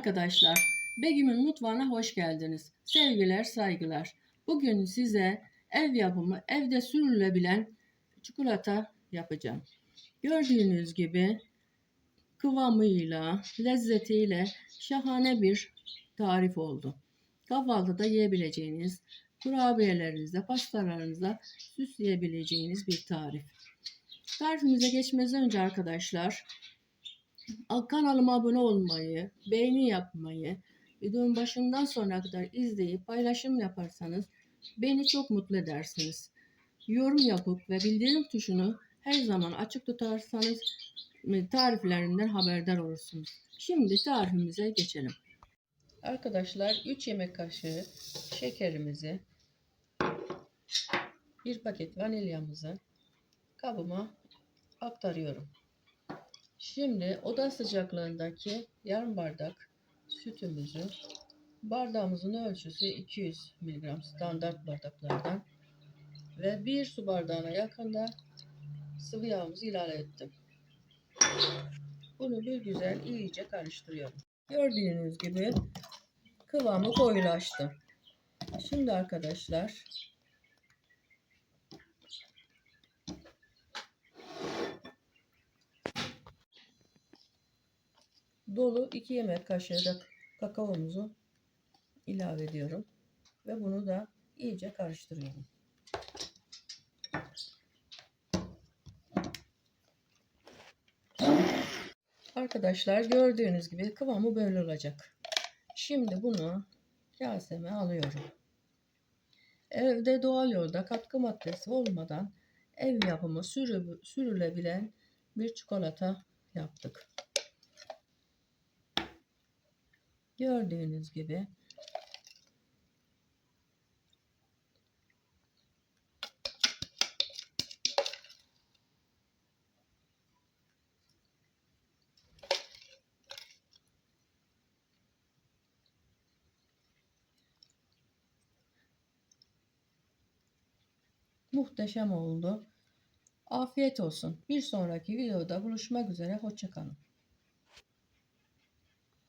arkadaşlar, Begüm'ün mutfağına hoş geldiniz. Sevgiler, saygılar. Bugün size ev yapımı, evde sürülebilen çikolata yapacağım. Gördüğünüz gibi kıvamıyla, lezzetiyle şahane bir tarif oldu. Kahvaltıda yiyebileceğiniz, kurabiyelerinizde, pastalarınızda süsleyebileceğiniz bir tarif. Tarifimize geçmeden önce arkadaşlar, kanalıma abone olmayı, beğeni yapmayı, videonun başından sonuna kadar izleyip paylaşım yaparsanız beni çok mutlu edersiniz. Yorum yapıp ve bildirim tuşunu her zaman açık tutarsanız tariflerinden haberdar olursunuz. Şimdi tarifimize geçelim. Arkadaşlar 3 yemek kaşığı şekerimizi, bir paket vanilyamızı kabıma aktarıyorum. Şimdi oda sıcaklığındaki yarım bardak sütümüzü bardağımızın ölçüsü 200 mg standart bardaklardan ve bir su bardağına yakında sıvı yağımızı ilave ettim. Bunu bir güzel iyice karıştırıyorum. Gördüğünüz gibi kıvamı koyulaştı. Şimdi arkadaşlar dolu 2 yemek kaşığı da kakaomuzu ilave ediyorum ve bunu da iyice karıştırıyorum. Arkadaşlar gördüğünüz gibi kıvamı böyle olacak. Şimdi bunu kaseme alıyorum. Evde doğal yolda katkı maddesi olmadan ev yapımı sürü, sürülebilen bir çikolata yaptık. Gördüğünüz gibi muhteşem oldu. Afiyet olsun. Bir sonraki videoda buluşmak üzere. Hoşçakalın.